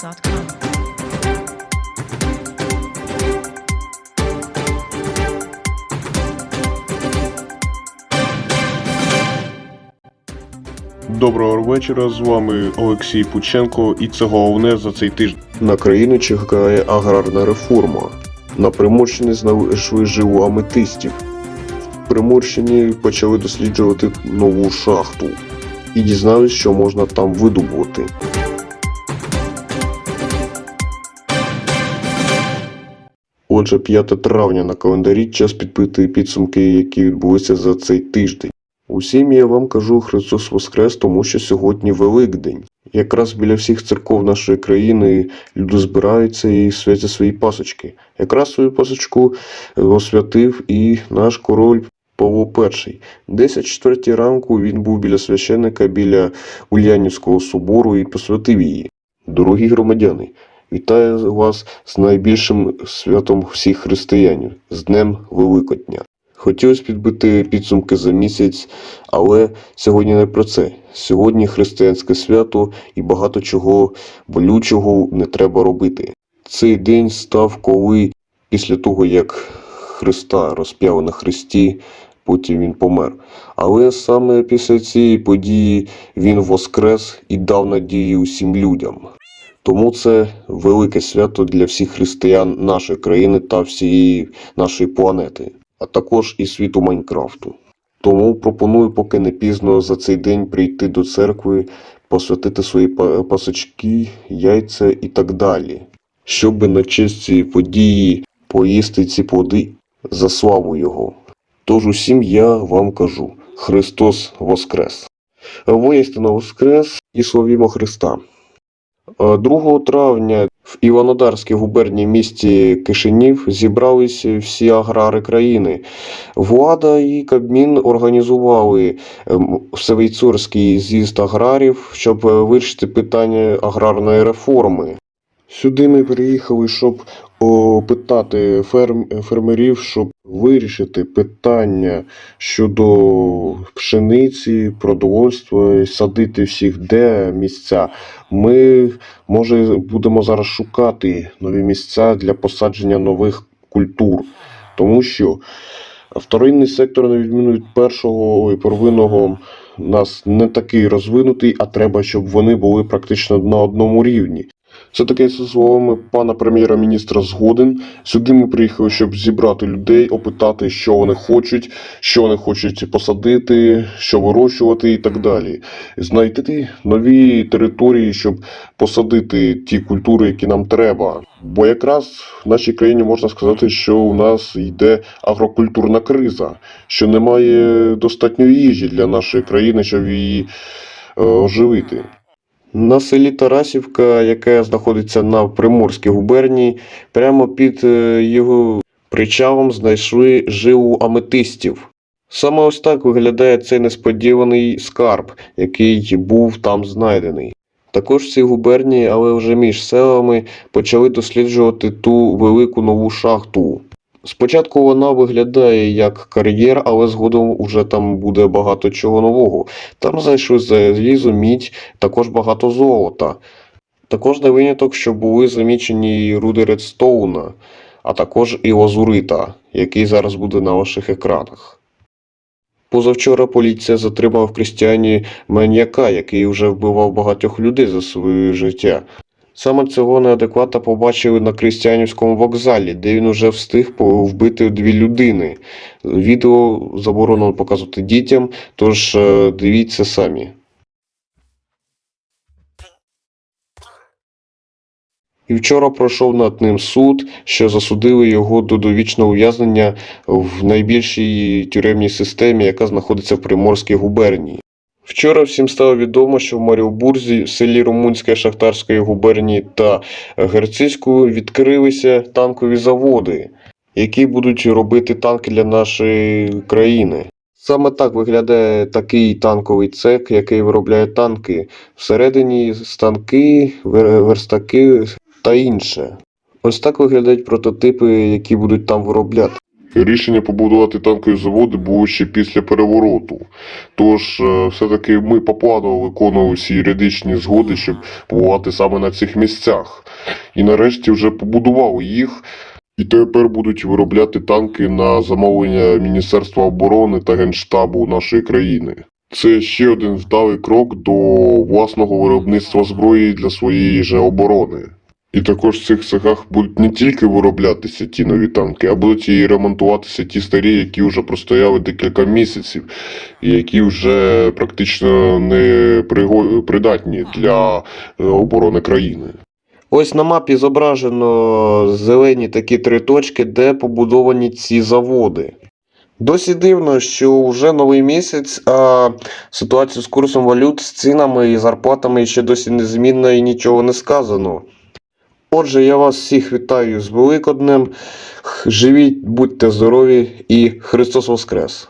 SoundCloud.com. Доброго вечора, з вами Олексій Пученко, і це головне за цей тиждень. На країну чекає аграрна реформа. На Приморщині знайшли живу аметистів. В Приморщині почали досліджувати нову шахту і дізнались, що можна там видобувати. Отже, 5 травня на календарі час підбити підсумки, які відбулися за цей тиждень. Усім я вам кажу Христос Воскрес, тому що сьогодні Великдень. Якраз біля всіх церков нашої країни люди збираються і святять свої пасочки. Якраз свою пасочку е, освятив і наш король Павло І. Десь о ранку він був біля священника біля Ульянівського собору і посвятив її. Дорогі громадяни, вітаю вас з найбільшим святом всіх християнів, з Днем Великодня. Хотілося підбити підсумки за місяць, але сьогодні не про це. Сьогодні християнське свято і багато чого болючого не треба робити. Цей день став, коли після того, як Христа розп'яли на хресті, потім він помер. Але саме після цієї події він воскрес і дав надію усім людям. Тому це велике свято для всіх християн нашої країни та всієї нашої планети, а також і світу Майнкрафту. Тому пропоную, поки не пізно за цей день прийти до церкви, посвятити свої пасочки, яйця і так далі, щоб на честь цієї події поїсти ці плоди за славу Його. Тож усім я вам кажу: Христос Воскрес! Воістину Воскрес і славімо Христа! Е, 2 травня в Іванодарській губернії місті Кишинів зібралися всі аграри країни. Влада і Кабмін організували всевійцурський з'їзд аграрів, щоб е, вирішити питання аграрної реформи. Сюди ми приїхали, щоб опитати ферм, фермерів, щоб вирішити питання щодо пшениці, продовольства, садити всіх де місця. Ми, може, будемо зараз шукати нові місця для посадження нових культур, тому що вторинний сектор, на відміну від першого і первинного, у нас не такий розвинутий, а треба, щоб вони були практично на одному рівні. Це таке зі словами пана прем'єра-міністра згоден. Сюди ми приїхали, щоб зібрати людей, опитати, що вони хочуть, що вони хочуть посадити, що вирощувати і так далі. Знайти нові території, щоб посадити ті культури, які нам треба. Бо якраз в нашій країні можна сказати, що у нас йде агрокультурна криза, що немає достатньо їжі для нашої країни, щоб її е, оживити. На селі Тарасівка, яке знаходиться на Приморській губернії, прямо під е, його причалом знайшли жилу аметистів. Саме ось так виглядає цей несподіваний скарб, який був там знайдений. Також в цій губернії, але вже між селами, почали досліджувати ту велику нову шахту. Спочатку вона виглядає як кар'єр, але згодом уже там буде багато чого нового. Там знайшли залізо, мідь, також багато золота. Також не виняток, що були замічені руди редстоуна, а також і лазурита, який зараз буде на ваших екранах. Позавчора поліція затримала в Крістіані маньяка, який вже вбивав багатьох людей за своє життя. Саме цього неадеквата побачили на Крістіанівському вокзалі, де він уже встиг вбити дві людини. Відео заборонено показувати дітям, тож е, дивіться самі. І вчора пройшов над ним суд, що засудили його до довічного ув'язнення в найбільшій тюремній системі, яка знаходиться в Приморській губернії. Вчора всім стало відомо, що в Маріупурзі, в селі Румунської Шахтарської губернії та Герцицьку відкрилися танкові заводи, які будуть робити танки для нашої країни. Саме так виглядає такий танковий цех, який виробляє танки. Всередині станки, верстаки та інше. Ось так виглядають прототипи, які будуть там виробляти. Рішення побудувати танкові заводи було ще після перевороту. Тож, е, все-таки ми по плану виконували всі юридичні згоди, щоб побувати саме на цих місцях. І нарешті вже побудували їх. І тепер будуть виробляти танки на замовлення Міністерства оборони та Генштабу нашої країни. Це ще один вдалий крок до власного виробництва зброї для своєї же оборони. І також в цих цехах будуть не тільки вироблятися ті нові танки, а будуть і ремонтуватися ті старі, які вже простояли декілька місяців, і які вже практично не придатні для е, оборони країни. Ось на мапі зображено зелені такі три точки, де побудовані ці заводи. Досі дивно, що вже новий місяць, а ситуацію з курсом валют, з цінами і зарплатами ще досі незмінна і нічого не сказано. Отже, я вас всіх вітаю з Великоднем. Живіть, будьте здорові і Христос Воскрес!